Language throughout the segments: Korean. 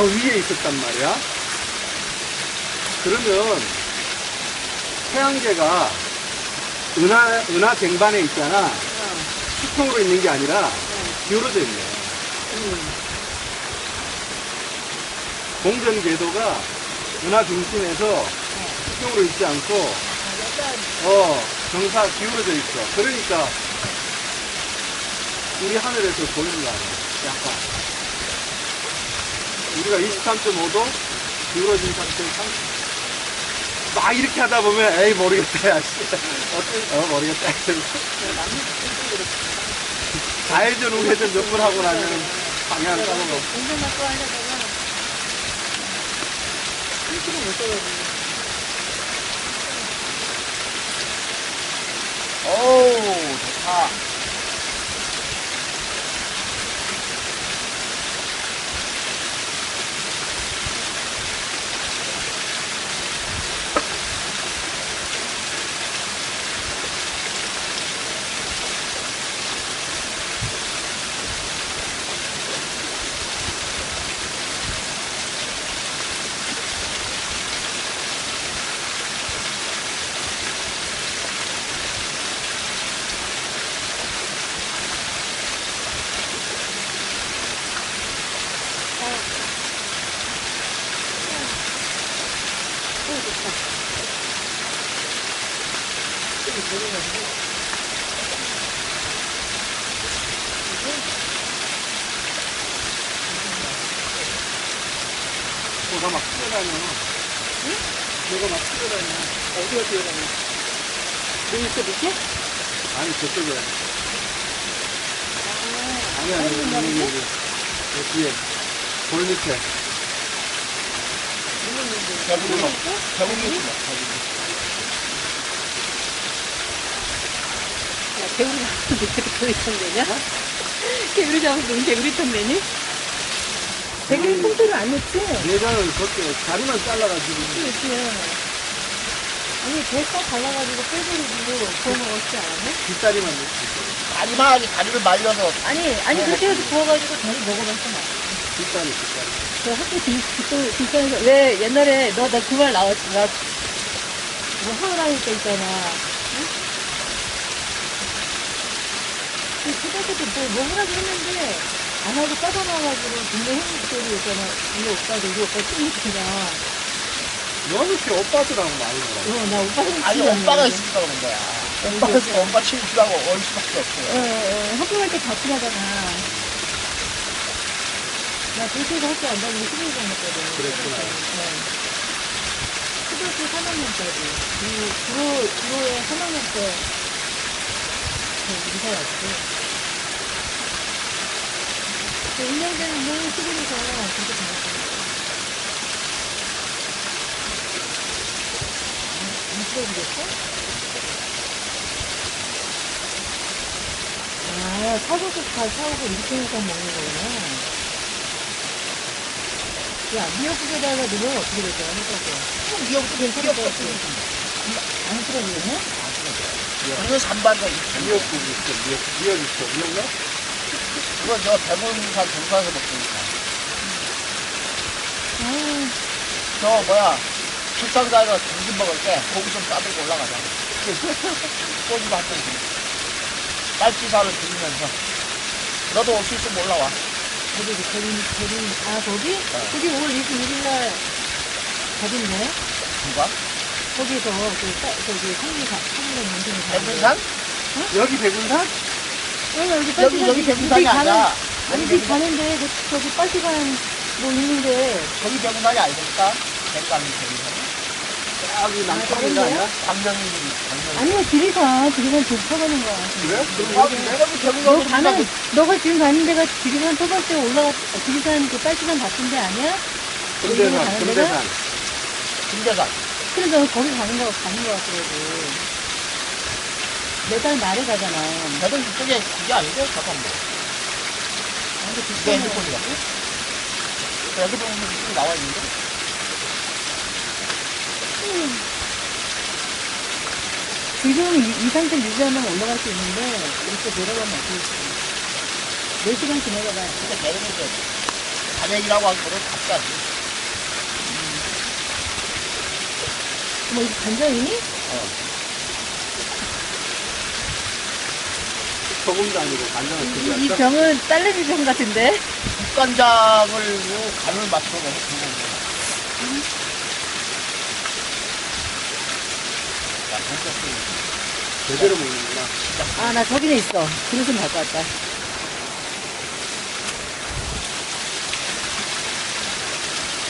저 위에 있었단 말이야. 그러면 태양계가 은하, 은하 쟁반에 있잖아. 수평으로 있는 게 아니라 기울어져 있네. 공전 궤도가 은하 중심에서 수평으로 있지 않고 어 정사 기울어져 있어. 그러니까 우리 하늘에서 보이는 거 아니야. 약간 우리가 23.5도 기울어진 상태에서 막 이렇게 하다 보면 에이 모르겠다 야? 어 모르겠다 좌회전 우회전 몇 번 하고 나면 방향 까먹어 공전 맞고 하려다가 1kg 못 써가지고. 어우, 좋다. 뭐가 막 뛰어다녀 응? 뭐가 막 뛰어다녀 어디가? 여기 있어, 밑에? 아니 저쪽에 아, 아니 아니 어디 여기 여기 보지? 여기 여기 뒤에 돌 밑에. 개구리 있어? 개구리 여기? 있어, 개구리. 야, 개구리 되냐? 개구리통 되니? 개구리 통째로 안 넣지? 예전은 그렇게 다리만 잘라가지고 그렇지. 아니, 배싹 발라가지고 빼버리고 구워 먹었지 않았네? 뒷다리만 넣지 다리만 하지, 다리를 말려서. 아니, 아니, 그렇게 해서 구워가지고 다리 먹어봤어, 나. 뒷다리 뒷다리 저 학교 뒷, 뒷, 뒷산에서, 왜 옛날에 너, 나 그 말 나왔지, 나, 뭐 하라니까 있잖아. 응? 그 초등학교 때뭐 뭐 하라고 했는데, 안 하고 빠져나와가지고, 동네 형님들이 있잖아. 우리 오빠도, 우리 오빠 친구들이랑. 너는 이렇게 오빠들하고 많이 놀아 어, 나 오빠 형 아니, 오빠가 있으니까 그런 거야. 오빠가 있으면 오빠 친구라고 올 수밖에 어, 없어요. 어, 학교 갈 때 같이 가잖아. 나 도시에서 학교 안 다니고 11년 다녔거든. 그랬구나. 네. 초등학교 3학년까지. 그리고 주로, 주로에 3학년 때, 그 이사 왔지. 그 1년 전에 너무 시골에서 그렇게 다녔거든. 안 싫어지겠어? 아, 사고서 다 사오고 이렇게 해서 먹는 거구나. 야, 미역국에다가 넣으면 어떻게 될 거야, 해가지고. 미역도 괜찮을 것 같아. 안 싫어지겠네? 우리는 산반가 있어. 미역국 있어 미역 미역 있어 미역나? 그건 저 대본산 정사에서 먹으니까. 아, 저 뭐야 출산자가 점심 먹을 때 고기 좀 싸들고 올라가자. 소주 한잔 드 빨치사를 들으면서 너도 올 수 있으면 올라와. 거기, 거기, 거기, 아, 거기? 거기 5월 26일날 가겠네? 누가? 거기서, 그, 따, 저기, 상기 가, 상기가 연생이 가. 백운산? 여기 백 운산? 여기, 여기, 여기 여기 백운산이 아니야. 아니, 여기 그 가는데, 그, 저기, 빨시간 뭐 있는데, 저기 백운산이 아니니까 백간 백운산. 여기 남쪽인가? 아니야? 광명이 광명. 아니야, 지리산, 지리산 좀 터가는 거야. 그래? 아, 내가 그너 백운산 가는, 너가 지금 가는 데가 지리산 터갈 때 올라갔, 지리산 그 빨시간 같은 데 아니야? 금대산 가는 금대산 김대산. 그래서 거기 가는 거, 가는 거 같더라고. 매달 말에 가잖아. 내가 이쪽에 그게 아닌데 잠깐만. 근데 내 비싸네. 핸드폰이야. 여기 보면 이쪽에 나와 있는데. 지금 이, 이 상태 유지하면 올라갈 수 있는데, 이렇게 내려가면 어떻게 돼? 4시간 지나가봐. 근데 내리는 게한 거는 갑자기. 뭐 이거 간장이니? 소금도 아니고 간장을 이, 이 준비했어. 병은 딸내미 병 같은데? 국간장을 요 간을 맞춰 넣어서 붓는 거야. 야, 진짜 제대로 먹는구나. 아, 나 저기는 있어. 그릇은 갖고 왔다.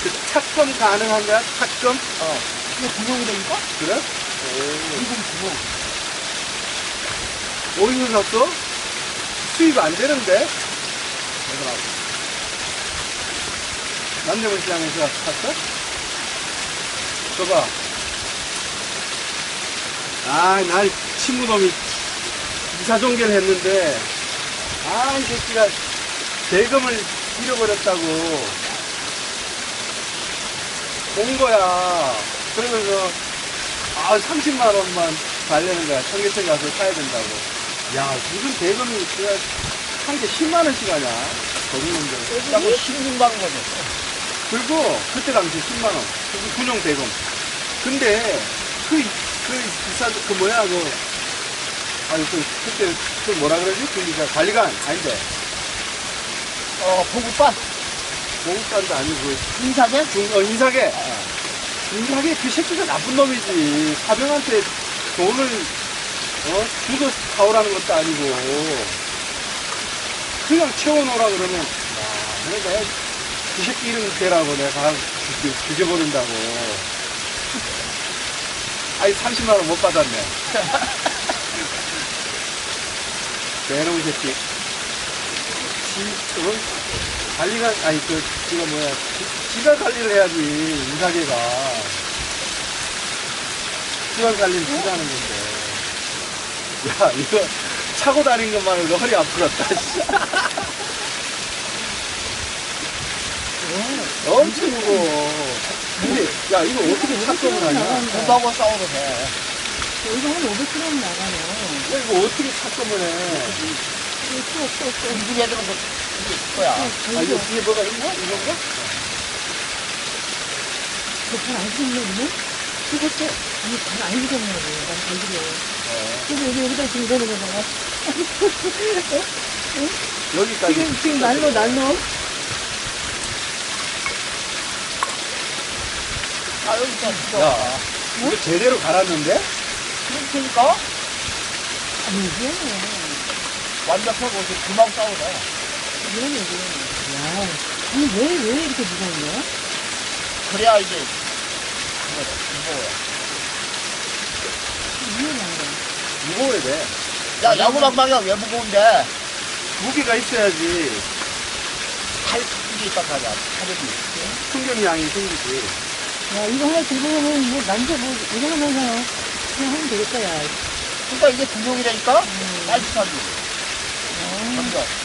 그 착금 가능한 거야? 착금? 어. 이게 구멍이라니까? 그래? 이건 구멍. 오. 어디서 샀어? 수입 안 되는데? 남대문 시장에서 샀어? 줘봐. 아, 날 친구놈이 이사종계를 했는데, 아, 이 새끼가 대금을 잃어버렸다고. 온 거야. 그러면서, 아, 30만원만 달래는 거야. 청계천 가서 사야 된다고. 야, 무슨 대금이, 그냥, 한개 10만 원씩 하냐? 거기는데. 야뭐 16만 원 거죠. 그리고 그때 당시 10만 원. 그 군용 대금. 근데 그, 그 비싼 그 뭐야 그 아니 그 그때 그 뭐라 그러지? 그 이제 관리관 아닌데 어, 보급반. 공급관도 아니고 그 인사제? 중, 어, 인사계 어. 인사계 그 새끼가 나쁜 놈이지 사병한테 돈을 어? 주고 사오라는 것도 아니고. 그냥 채워놓으라 그러면 야 내가 그 새끼 이름 대라고 내가 죽여, 죽여 버린다고. 아니 30만원 못 받았네. 내놈 새끼. 지, 어? 관리가 아니 그 지가 뭐야. 지, 지가 관리를 해야지 인사계가. 지가 관리를 지가 하는 건데 야 이거 차고 다닌 것만으로도 허리 아프겠다 씨. 엄청 무거워 근데 야 이거 어떻게 착금을 하냐 공부하고 싸워도 돼. 이거 한 500g 나가네. 야, 이거 어떻게 착금을 해 이거 또, 또, 또. 이분 애들은 뭐, 이게 거야. 아 이거 뒤에 뭐가 있나 이건가? 저잘안 익었네, 익었어. 아니, 잘안 익었냐고. 난잘 익어. 어, 그래서 여기, 여기다 지금 이러는 거잖아. 여기까지 지금, 지금 날로, 날로. 아, 여기 있다, 진짜. 야. 이거 제대로 갈았는데? 그러니까 아니, 이게 완벽하고 이렇게 금방 싸우네. 미안해, 미안해. 야, 아니, 왜, 왜 이렇게 무거웠냐? 그래야 이제, 무거워야 돼. 야, 야구 방망이가 왜 무거운데? 무게가 있어야지 팔, 이게 있단 말이야. 팔이. 충격이 양이 생기지. 야, 이거 하나 들고 가면 뭐, 남자 뭐, 이거 하나 그냥 하면 되겠다, 야. 그러니까 이게 구멍이라니까? 음. 깔끔하게. 어.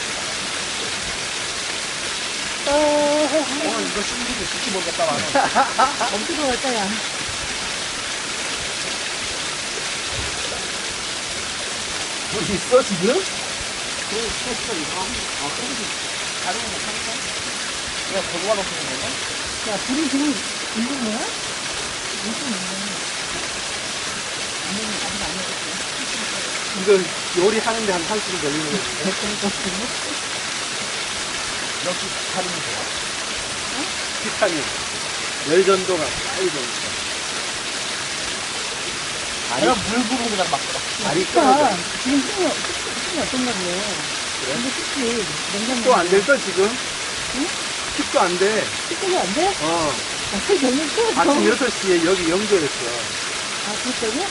잠깐. 어, 오늘 이거 숨기고 있을지 모르겠다, 나는. 엄청 왔다, 야. 물 있어, 지금? 그, 소스가 이거. 아, 그러지. 다른 거 못 하니까? 이거 고구마 넣고 있는 건가? 야, 불이 지금 있는 거야? 무슨 먹었어. 이거 요리하는데 한 30분 걸리는 거 역시 거 좋아. 비타민. 열전도가 빨리 되니까. 다리, 그냥 물 부르고 그냥 막. 다리 그러니까 끊어져. 지금 힘이, 힘이 어떤가 보네. 근데 쉽지. 냉장고. 식도 안 될걸, 지금? 응? 식도 안 돼. 식도가 안 돼? 어. 아, 그 병이 또. 아침 6시에 여기 연결했어. 아, 그랬다고?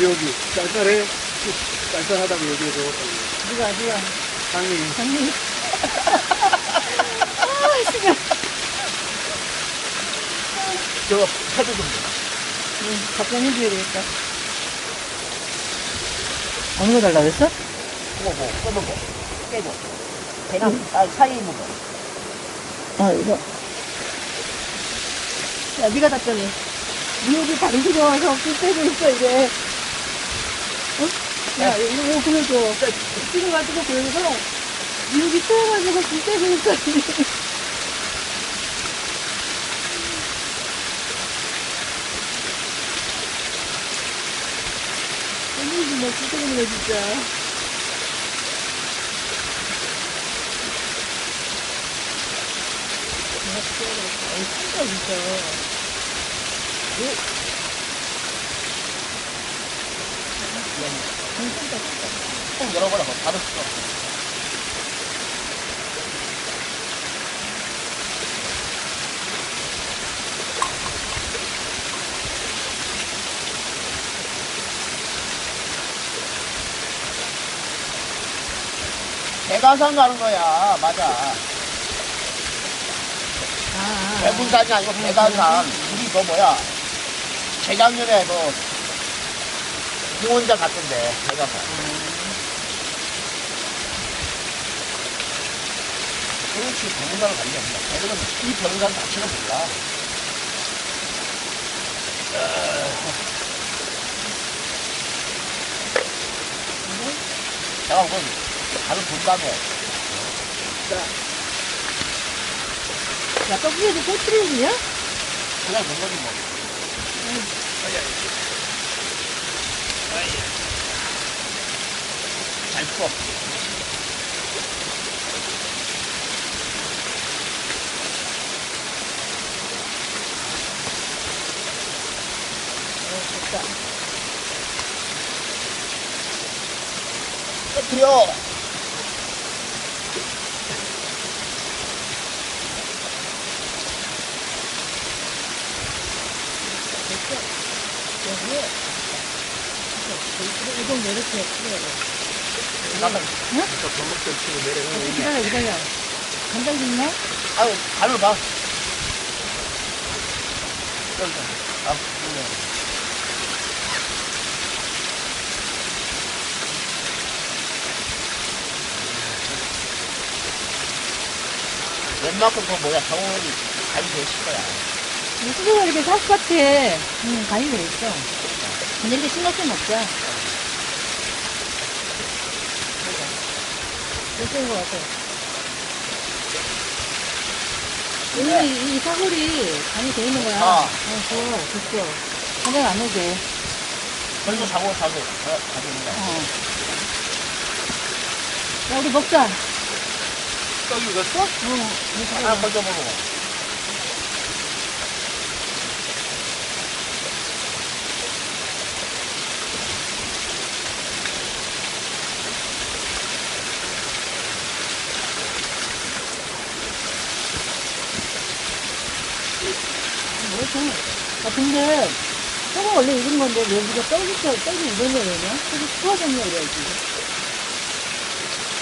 여기 쌀쌀해? 쌀쌀하다고 얘기해줘. 누가, 누가. 상이. 장님. 아, 시간. 저거 패드 좀 줘. 응, 답변 해줘야 되겠다. 어느 거 달라고 했어? 그거 뭐, 꺼먹어. 깨고. 그냥, 아, 사이 먹어. 아, 이거. 야, 네가 답변해. 네 여기 다른 데 와서 불 빼고 있어, 이제. 어? 야, 이거, 이거 보여줘. 찍어가지고 보여줘서, 여기 떠가지고 진짜 재밌어. 재밌지, 뭐, 진짜 재밌네, 진짜. 진짜, 진짜. 괜 열어버려. 그거 닫을 수가 없어. 대가산 가는 거야. 맞아. 아, 대군산이 아니고 대가산. 우리 그 뭐야. 재작년에 그 공원장 갔던데. 대가산. 그렇지. 병원장을 가는 게 아니라. 걔들은 이 병원장 자체를 몰라. 내가 그건 다른 분담에 야, 떡국에도 꼬투리냐? 그냥 넣은 거지 뭐. 잘 풀어. 어, 됐다. 터뜨려. 됐어. 이거 이렇게. 나가. 응? 저 전복들 치고 내려가는 기다려, 기다려. 간장 좀 넣어? 아유, 간을 봐. 여기. 아, 그래. 웬만큼 그 뭐야, 경험이 간이 되실 거야. 수저가 이렇게 살 것 같아. 응, 간이 돼 있어. 근데 이렇게 신경 쓰면 없자. 됐은 것 같아. 오늘 이, 이 사골이 간이 돼 있는 거야. 아. 어, 좋아. 됐어. 간장 안 돼. 그리고 자고 자고 가지고 거야. 어. 야, 우리 먹자. 떡이 익었어? 어, 하나 건져 먹어. 뭐지? 아, 근데, 떡은 원래 익은 건데, 왜 우리가 떡이, 떡- 떡이 익은 거왜냐 떡이 추워졌냐, 이래야지.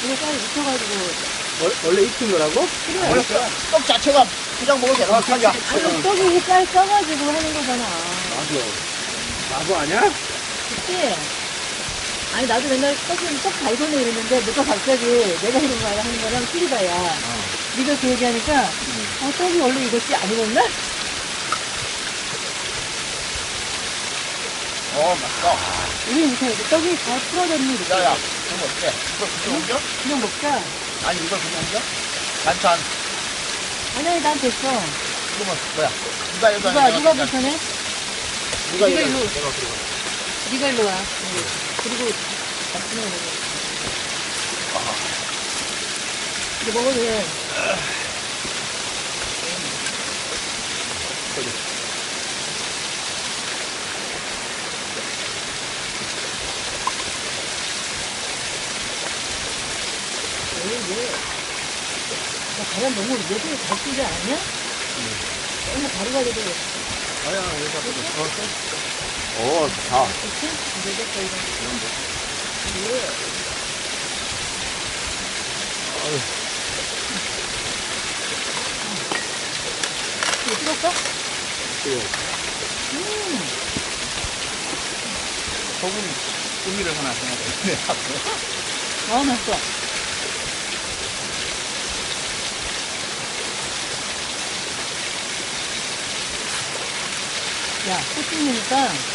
이거 쌀 익혀가지고. 원- 원래 익힌 거라고? 원래 떡 자체가 그냥 먹어도 되는 거야. 아니, 떡이 쌀 써가지고 하는 거잖아. 나도. 나도 아냐? 그치? 아니, 나도 맨날 떡은 떡 달고네 이랬는데, 누가 갑자기 내가 이런 거 하는 거랑 틀리다야. 네가 그 얘기하니까, 어, 떡이 원래 익었지? 안 익었나? 어, 맛있다. 우리 못하겠어. 떡이 다 풀어졌니? 이렇게. 야, 야, 그럼 어때? 이걸 그냥 옮겨? 그냥 먹자. 아니, 이걸 그냥 옮겨? 반찬. 아니, 아니, 난 됐어. 그러면 뭐야? 누가 여기 누가, 누가 불편해? 누가 이거- 일로. 내가 그러고. 네가 일로 와. 여기. 그리고 거 먹어. 이거 먹어도 돼. 왜, 왜? 나 바람 너무 잘 쓰지 않았냐? 너무 바로가 되고 아야, 여기다 어, 어. 좋지? 이제 됐다, 이거. 왜? 이거 찍었어? 그리고 음, 소금 꾸미를 하나 생각해. 아, 맛있어. 야, 꽃등이니까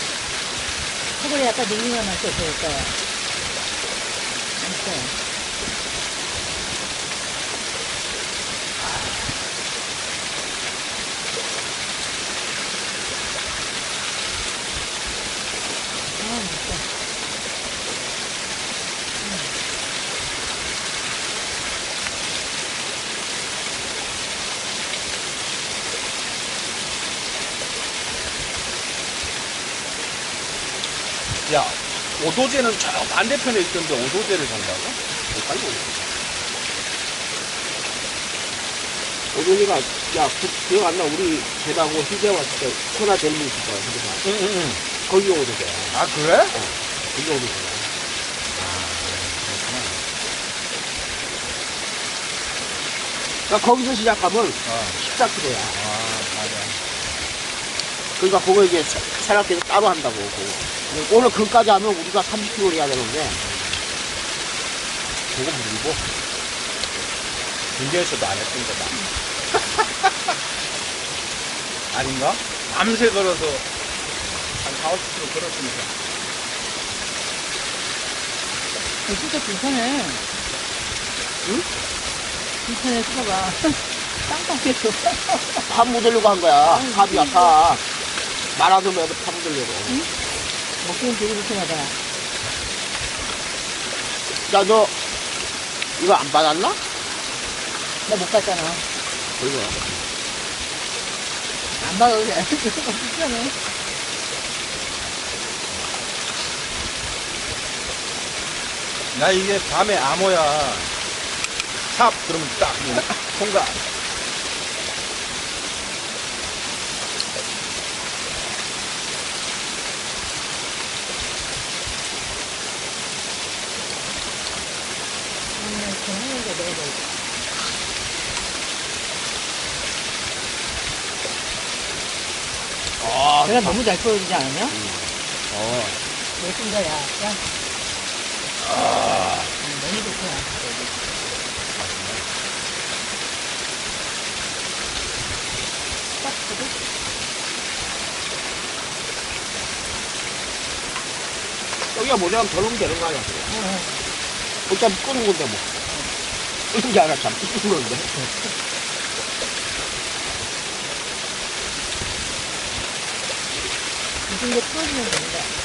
속을 약간 냉기만 맡겨서 될 거야. 이렇게. 오도제는 저 반대편에 있던데 오도제를 산다고? 어, 빨리. 오동이가 야 그, 기억 안 나? 우리 배하고 희재 왔을 때 코나 델리 있을 거야. 희재가. 응, 응, 응. 거기 오동이야. 아, 그래? 거기 오동이야. 그러니까 거기서 시작하면 어. 14km야. 아. 그러니까 그거 이제 산악회에서 따로 한다고. 그거. 오늘 그까지 하면 우리가 30km 해야 되는데 그거 물고. 군대에서도 안 했던 거다. 아닌가? 밤새 걸어서 한 4, 50km 걸었으니까. 이거 진짜 불편해. 응? 불편해, 수다가. 땅땅해서. 파 묻으려고 한 거야. 파비야, 파. 말하는 애도 파 묻으려고. 먹기는 되게 불편하다. 야, 너 이거 안 받았나? 나못 갔잖아. 그거. 안 받아도 돼. 불편해. 나 이게 밤에 암호야. 삽! 그러면 딱, 뭐, 통과. 내가 먹을게. 아, 내가 너무 잘 풀어주지 않았냐? 어. 예쁜 거야. 야. 음, 너무 좋구나. 딱 보고. 여기가 뭐냐면 더 넣으면 되는 거 아니야. 어, 어차피 끄는 건데 뭐. 끄는 게 아니라 참 끄는 건데. 이 정도 풀어주면 됩니다.